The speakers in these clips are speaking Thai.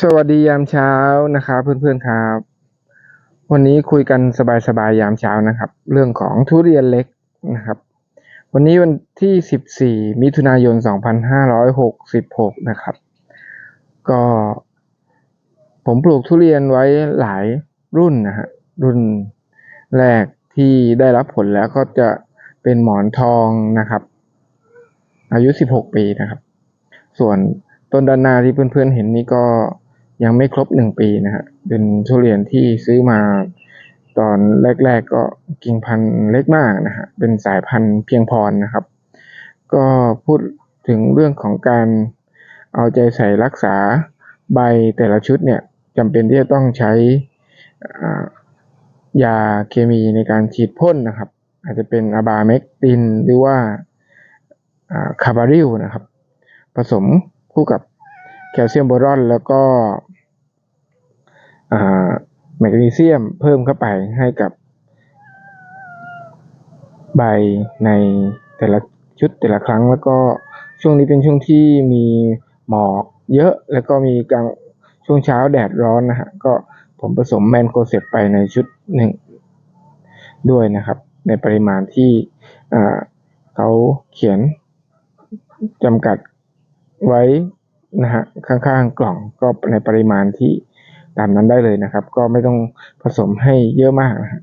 สวัสดียามเช้านะครับเพื่อนๆครับ วันนี้คุยกันสบายๆยามเช้านะครับ เรื่องของทุเรียนเล็กนะครับ วันนี้วันที่ 14 มิถุนายน 2566 นะครับ ก็ ผมปลูกทุเรียนไว้หลายรุ่นนะฮะรุ่นแรกที่ได้รับผลแล้วก็จะเป็นหมอนทองนะครับ อายุ 16 ปีนะครับ ส่วน ต้นด้านหน้าที่เพื่อนๆเห็นนี่ก็ยังไม่ครบหนึ่งปีนะฮะ เป็นทุเรียนที่ซื้อมาตอนแรก ๆ ก็กิ่งพันธุ์เล็กมากนะฮะ เป็นสายพันธุ์เพียงพรนะครับ ก็พูดถึงเรื่องของการเอาใจใส่รักษาใบแต่ละชุดเนี่ยจำเป็นที่จะต้องใช้ยาเคมีในการฉีดพ่นนะครับ อาจจะเป็นอะบาเมกตินหรือว่าคาบาริลนะครับ ผสม คู่กับแคลเซียมโบรอน แล้วก็แมกนีเซียมเพิ่มเข้าไปให้กับใบในแต่ละชุดแต่ละครั้ง แล้วก็ช่วงนี้เป็นช่วงที่มีหมอกเยอะแล้วก็มีกลางช่วงเช้าแดดร้อนนะฮะก็ผมผสมแมนโคเซปไปในชุดหนึ่งด้วยนะครับ ในปริมาณที่เขาเขียนจำกัด ไว้นะฮะข้างๆกล่องก็ในปริมาณที่ตามนั้นได้เลยนะครับ ก็ไม่ต้องผสมให้เยอะมากนะฮะ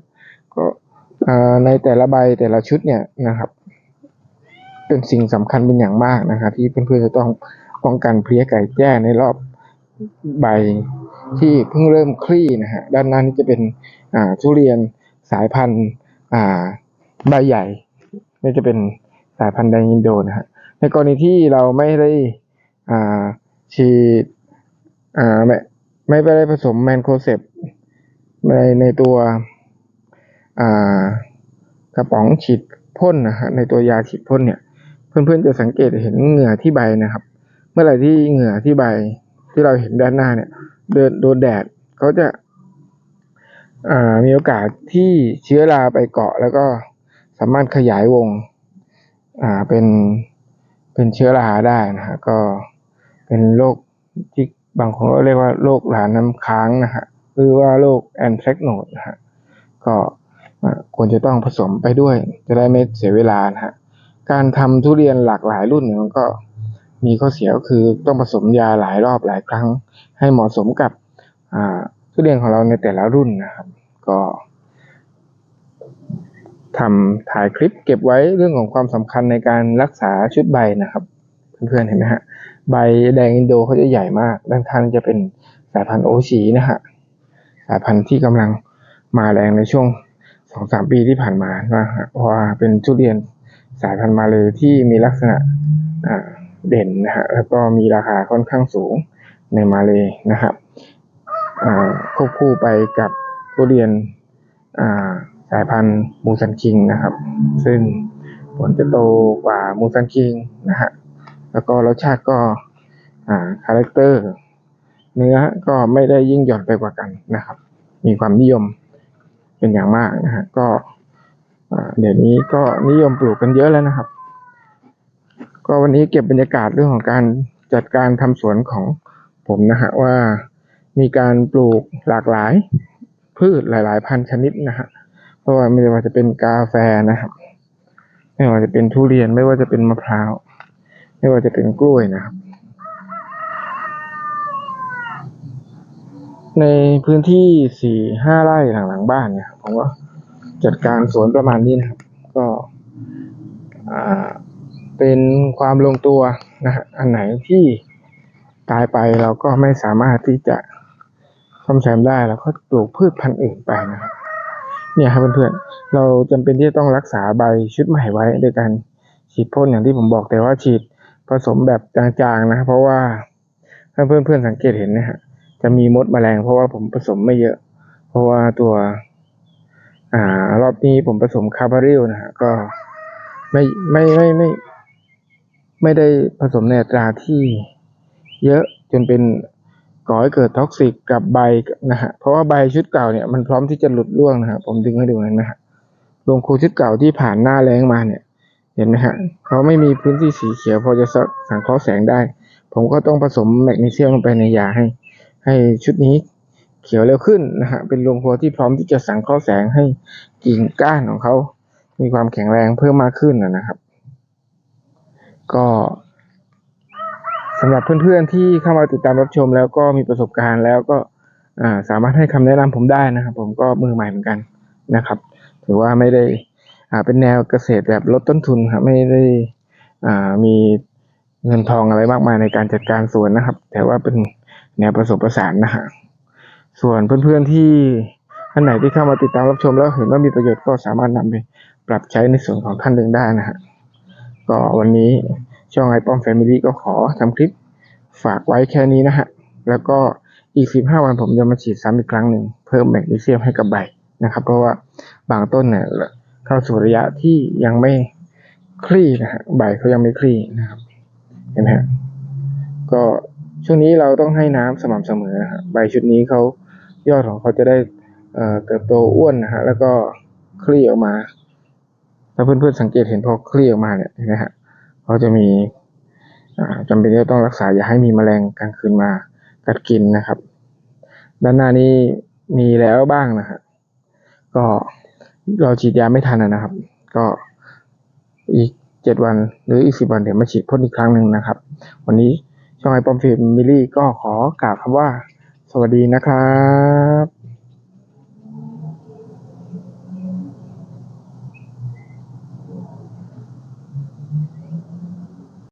ก็ในแต่ละใบแต่ละชุดเนี่ยนะครับ เป็นสิ่งสำคัญเป็นอย่างมากนะครับที่เพื่อนๆจะต้องป้องกันเพลี้ยไก่แจ้ในรอบใบที่เพิ่งเริ่มคลี่นะฮะด้านหน้านี้จะเป็นทุเรียนสายพันธุ์ใบใหญ่นี่จะเป็นสายพันธุ์แดงอินโดนะฮะในกรณีที่เราไม่ได้ อ่าฉีดอ่าไม่ไม่ได้ผสมแมนโคเซปในในตัวอ่ากระป๋องฉีดพ่นนะฮะในตัวยาฉีดพ่นเนี่ย เพื่อนๆจะสังเกตเห็นเหงื่อที่ใบนะครับ เมื่อไหร่ที่เหงื่อที่ใบที่เราเห็นด้านหน้าเนี่ย เดินโดนแดดเขาจะมีโอกาสที่เชื้อราไปเกาะ แล้วก็สามารถขยายวงเป็นเป็นเชื้อราได้นะฮะก็ เป็นโรคที่บางคนก็เรียกว่าโรคหลานน้ำค้างนะฮะหรือว่าโรคแอนแทรกโนดนะฮะก็ควรจะต้องผสมไปด้วย จะได้ไม่เสียเวลานะฮะการทำทุเรียนหลากหลายรุ่นเนี่ยมันก็มีข้อเสียก็คือต้องผสมยาหลายรอบหลายครั้ง ให้เหมาะสมกับทุเรียนของเราในแต่ละรุ่นนะครับ ก็ทำถ่ายคลิปเก็บไว้เรื่องของความสำคัญในการรักษาชุดใบนะครับ เพื่อนๆเห็นไหมฮะใบแดงอินโดเขาจะใหญ่มาก ด้านข้างจะเป็นสายพันธุ์โอชีนะฮะสายพันธุ์ที่กำลังมาแรงในช่วงสองสามปีที่ผ่านมานะฮะเพราะว่าเป็นทุเรียนสายพันธุ์มาเลยที่มีลักษณะเด่นนะฮะแล้วก็มีราคาค่อนข้างสูงในมาเลยนะครับควบคู่ไปกับทุเรียนสายพันธุ์มูซันคิงนะครับ ซึ่งผลจะโตกว่ามูซันคิงนะฮะ แล้วก็รสชาติก็คาแรคเตอร์ เนื้อก็ไม่ได้ยิ่งหย่อนไปกว่ากันนะครับ มีความนิยมเป็นอย่างมากนะฮะก็เดี๋ยวนี้ก็นิยมปลูกกันเยอะแล้วนะครับ ก็วันนี้เก็บบรรยากาศเรื่องของการจัดการทำสวนของผมนะฮะว่ามีการปลูกหลากหลายพืชหลาย ๆ พันชนิดนะฮะเพราะว่าไม่ว่าจะเป็นกาแฟนะครับ ไม่ว่าจะเป็นทุเรียนไม่ว่าจะเป็นมะพร้าว ไม่ว่าจะเป็นกล้วยนะครับ ในพื้นที่สี่ห้าไร่หลังหลังบ้านเนี่ยผมก็จัดการสวนประมาณนี้นะครับ ก็เป็นความลงตัวนะฮะอันไหนที่ตายไปเราก็ไม่สามารถที่จะซ่อมแซมได้เราก็ปลูกพืชพันธุ์อื่นไปนะครับเนี่ยครับเพื่อนๆ เราจำเป็นที่จะต้องรักษาใบชุดใหม่ไว้โดยการฉีดพ่นอย่างที่ผมบอกแต่ว่าฉีด ผสมแบบจางๆนะ เพราะว่าถ้าเพื่อนๆสังเกตเห็นนะฮะจะมีมดแมลงเพราะว่าผมผสมไม่เยอะ เพราะว่าตัว อ่ารอบนี้ผมผสมคาร์บาริลนะฮะก็ไม่ไม่ไม่ไม่ ไม่ได้ผสมในอัตราที่เยอะจนเป็นก่อให้เกิดท็อกซิกกับใบนะฮะเพราะว่าใบชุดเก่าเนี่ยมันพร้อมที่จะหลุดร่วงนะฮะผมดึงให้ดูนไหมฮะลงครูชุดเก่าที่ผ่านหน้าแรงมาเนี่ย เห็นไหมฮะเขาไม่มีพื้นที่สีเขียวพอจะสังเคราะห์แสงได้ ผมก็ต้องผสมแมกนีเซียมลงไปในยาให้ ให้ชุดนี้เขียวเร็วขึ้นนะฮะเป็นรวงครัวที่พร้อมที่จะสังเคราะห์แสงให้กิ่งก้านของเขา มีความแข็งแรงเพิ่มมากขึ้นนะนะครับ ก็สำหรับเพื่อนๆที่เข้ามาติดตามรับชม แล้วก็มีประสบการณ์แล้วก็อ่าสามารถให้คำแนะนำผมได้นะครับ ผมก็มือใหม่เหมือนกันนะครับ ถือว่าไม่ได้อ่า เป็นแนวเกษตรแบบลดต้นทุนครับไม่ได้มีเงินทองอะไรมากมายในการจัดการสวนนะครับ แต่ว่าเป็นแนวผสมผสานนะฮะส่วนเพื่อนๆที่ท่านไหนที่เข้ามาติดตามรับชมแล้วเห็นว่ามีประโยชน์ก็สามารถนำไปปรับใช้ในส่วนของท่านเองได้นะฮะก็วันนี้ช่องไอป้อมแฟมิลี่ก็ขอทำคลิปฝากไว้แค่นี้นะฮะแล้วก็อีก 15 วันผมจะมาฉีดซ้ำอีกครั้งหนึ่งเพิ่มแมกนีเซียมให้กับใบนะครับ เพราะว่าบางต้นเนี่ย เข้าสู่ระยะที่ยังไม่คลี่นะฮะใบเขายังไม่คลี่นะครับ เห็นไหมฮะก็ช่วงนี้เราต้องให้น้ำสม่ำเสมอนะฮะใบชุดนี้เขายอดของเขาจะได้เติบโตอ้วนนะฮะแล้วก็คลี่ออกมาถ้าเพื่อนๆสังเกตเห็นพอคลี่ออกมาเนี่ยเห็นไหมฮะเขาจะมีอ่าจำเป็นที่ต้องรักษาอย่าให้มีแมลงกลางคืนมากัดกินนะครับ ด้านหน้านี้มีแล้วบ้างนะฮะก็ เราฉีดยาไม่ทันนะครับ ก็อีกเจ็ดวันหรืออีกสิบวันเดี๋ยวมาฉีดพ่นอีกครั้งหนึ่งนะครับ วันนี้ช่องไอปอมฟิล์มมิลี่ก็ขอกล่าวคำว่า สวัสดีนะครับ